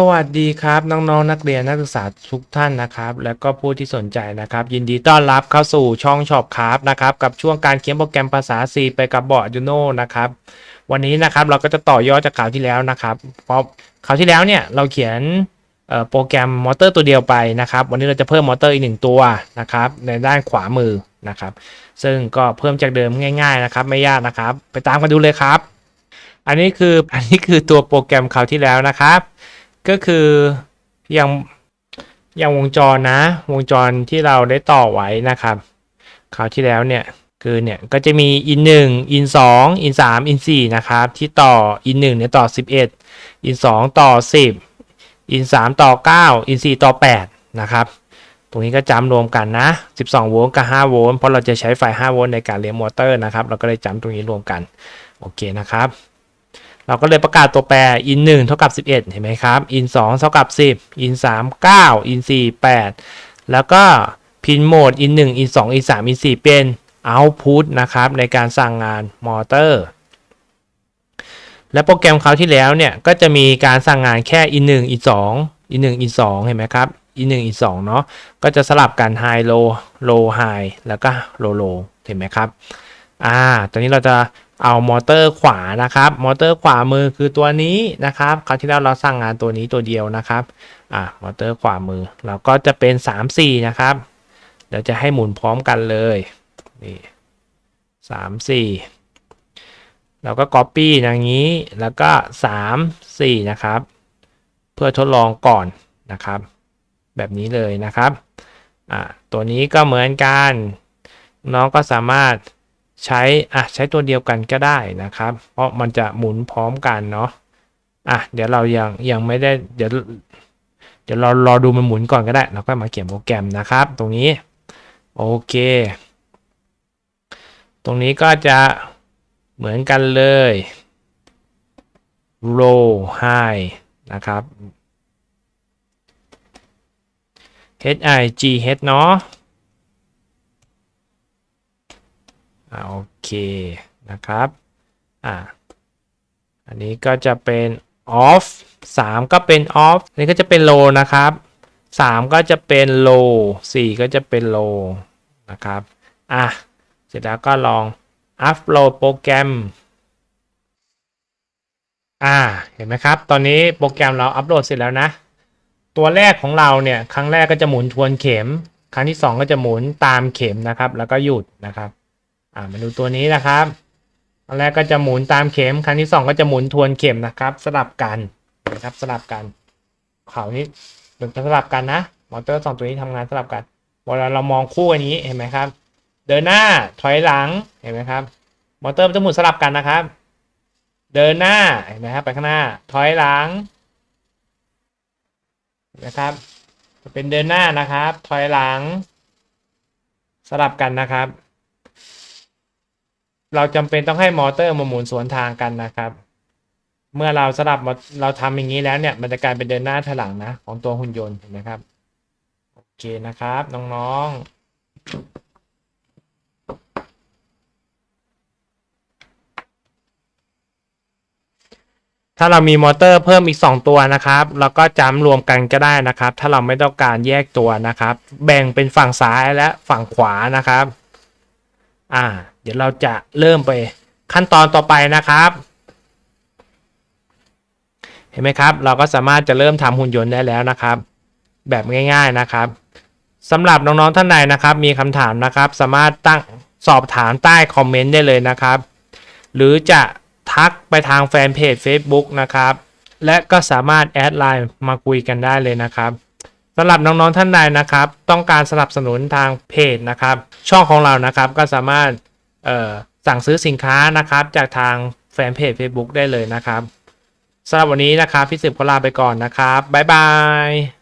สวัสดีครับ น้องๆนักเรียนนักศึกษาทุกท่านนะครับ แล้วก็ผู้ที่สนใจนะครับ ยินดีต้อนรับเข้าสู่ช่องช็อปครับนะครับกับช่วงการเขียนโปรแกรมภาษา C ไปกับบอร์ด Arduino นะครับวันนี้นะครับเราก็จะต่อยอดจากคราวที่แล้วนะครับเพราะคราวที่แล้วเนี่ยเราเขียนโปรแกรมมอเตอร์ตัวเดียวไปนะครับ วันนี้เราจะเพิ่มมอเตอร์อีกหนึ่งตัวนะครับในด้านขวามือนะครับ ซึ่งก็เพิ่มจากเดิมง่าย ๆนะครับ ไม่ยากนะครับ ไปตามกันดูเลยครับ อันนี้คืออันนี้คือตัวโปรแกรมคราวที่แล้วนะครับ ก็คืออย่างอย่างวงจรนะ วงจรที่เราได้ต่อไว้นะครับคราวที่แล้วเนี่ยคือเนี่ยก็จะมี in 1 in 2 in 3 in 4นะครับที่ต่อ in 1เนี่ยต่อ 11 in 2 ต่อ 10 in 3 ต่อ 9 in 4 ต่อ 8 นะครับ ตรงนี้ก็จำรวมกันนะ 12 โวลต์กับ 5 โวลต์เพราะเราจะใช้ไฟ 5 โวลต์ในการเลี้ยงมอเตอร์นะครับ เราก็เลยจำตรงนี้รวมกัน โอเคนะครับ เราก็เลยประกาศตัวแปร in 1เท่ากับ 11 เห็นไหมครับ in 2เท่ากับ 10 in 3 9 in 4 8 แล้วก็พินโหมด in 1 in 2 in 3 in 4 เป็น output นะครับในการสั่งงานมอเตอร์ และโปรแกรมเขาที่แล้วเนี่ย ก็จะมีการสั่งงานแค่ in 1 in 2 in 1 in 2 เห็นไหมครับ in 1 in 2 เนาะก็จะสลับกัน high low low high แล้วก็ low low เห็นไหมครับ อ่าตอนนี้เราจะเอามอเตอร์ขวานะครับ มอเตอร์ขวามือคือตัวนี้นะครับคราวที่แล้วเราสั่งงานตัวนี้ตัวเดียวนะครับอ่ามอเตอร์ขวามือเราก็จะเป็น 3 4 นะครับเดี๋ยวจะให้หมุนพร้อมกันเลยนี่สามสี่เราก็ Copy อย่างนี้แล้วก็ 3 4 นะครับ เพื่อทดลองก่อนนะครับ แบบนี้เลยนะครับอ่าตัวนี้ก็เหมือนกัน น้องก็สามารถ ใช้อะใช้ตัวเดียวกันก็ได้นะครับ เพราะมันจะหมุนพร้อมกันเนาะอะเดี๋ยวเรายังยังไม่ได้เดี๋ยวเดี๋ยวเรารอดูมันหมุนก่อนก็ได้เราก็มาเขียนโปรแกรมนะครับ ตรงนี้โอเค ตรงนี้ก็จะเหมือนกันเลย low high นะครับ h i g h เนาะ อ่าโอเคนะครับอ่าอันนี้ก็จะเป็น off 3 ก็เป็น off อันนี้ก็จะเป็น low นะครับ 3 ก็จะเป็น low 4 ก็จะเป็น low นะครับอะเสร็จแล้วก็ลอง upload โปรแกรมอ่าเห็นไหมครับ ตอนนี้โปรแกรมเราอัปโหลดเสร็จแล้วนะ ตัวแรกของเราเนี่ย ครั้งแรกก็จะหมุนทวนเข็ม ครั้งที่ 2 ก็จะหมุนตามเข็มนะครับ แล้วก็หยุดนะครับ อ่ามาดูตัวนี้นะครับอันแรกก็จะหมุนตามเข็มครั้งที่2ก็จะหมุนทวนเข็มนะครับ สลับกันนะครับสลับกันเขานี้เป็นสลับกันนะมอเตอร์สองตัวนี้ทำงานสลับกันเวลาเรามองคู่อันนี้เห็นไหมครับ เดินหน้าถอยหลังเห็นไหมครับ มอเตอร์จะหมุนสลับกันนะครับ เดินหน้าเห็นไหมครับไปข้างหน้า ถอยหลังนะครับจะเป็นเดินหน้านะครับ ถอยหลัง สลับกันนะครับ เราจำเป็นต้องให้มอเตอร์มาหมุนสวนทางกันนะครับ เมื่อเราสลับมาเราทำอย่างนี้แล้วเนี่ย มันจะกลายเป็นเดินหน้าถอยหลังนะ ของตัวหุ่นยนต์เห็นไหมครับ โอเคนะครับ น้องๆถ้าเรามีมอเตอร์เพิ่มอีก 2 ตัวนะครับ เราก็จำรวมกันก็ได้นะครับ ถ้าเราไม่ต้องการแยกตัวนะครับ แบ่งเป็นฝั่งซ้ายและฝั่งขวานะครับ อ่า เดี๋ยวเราจะเริ่มไปขั้นตอนต่อไปนะครับ เห็นไหมครับ เราก็สามารถจะเริ่มทำหุ่นยนต์ได้แล้วนะครับ แบบง่ายๆนะครับสำหรับน้องๆท่านใดนะครับ มีคำถามนะครับ สามารถตั้งสอบถามใต้คอมเมนต์ได้เลยนะครับ หรือจะทักไปทางแฟนเพจ Facebook นะครับ และก็สามารถแอดไลน์มาคุยกันได้เลยนะครับสำหรับน้องๆท่านใดนะครับ ต้องการสนับสนุนทางเพจนะครับ ช่องของเรานะครับก็สามารถ สั่งซื้อสินค้านะครับ จากทางแฟนเพจ Facebook ได้เลยนะครับสำหรับวันนี้นะครับ พี่สืบขอลาไปก่อนนะครับ บ๊ายบาย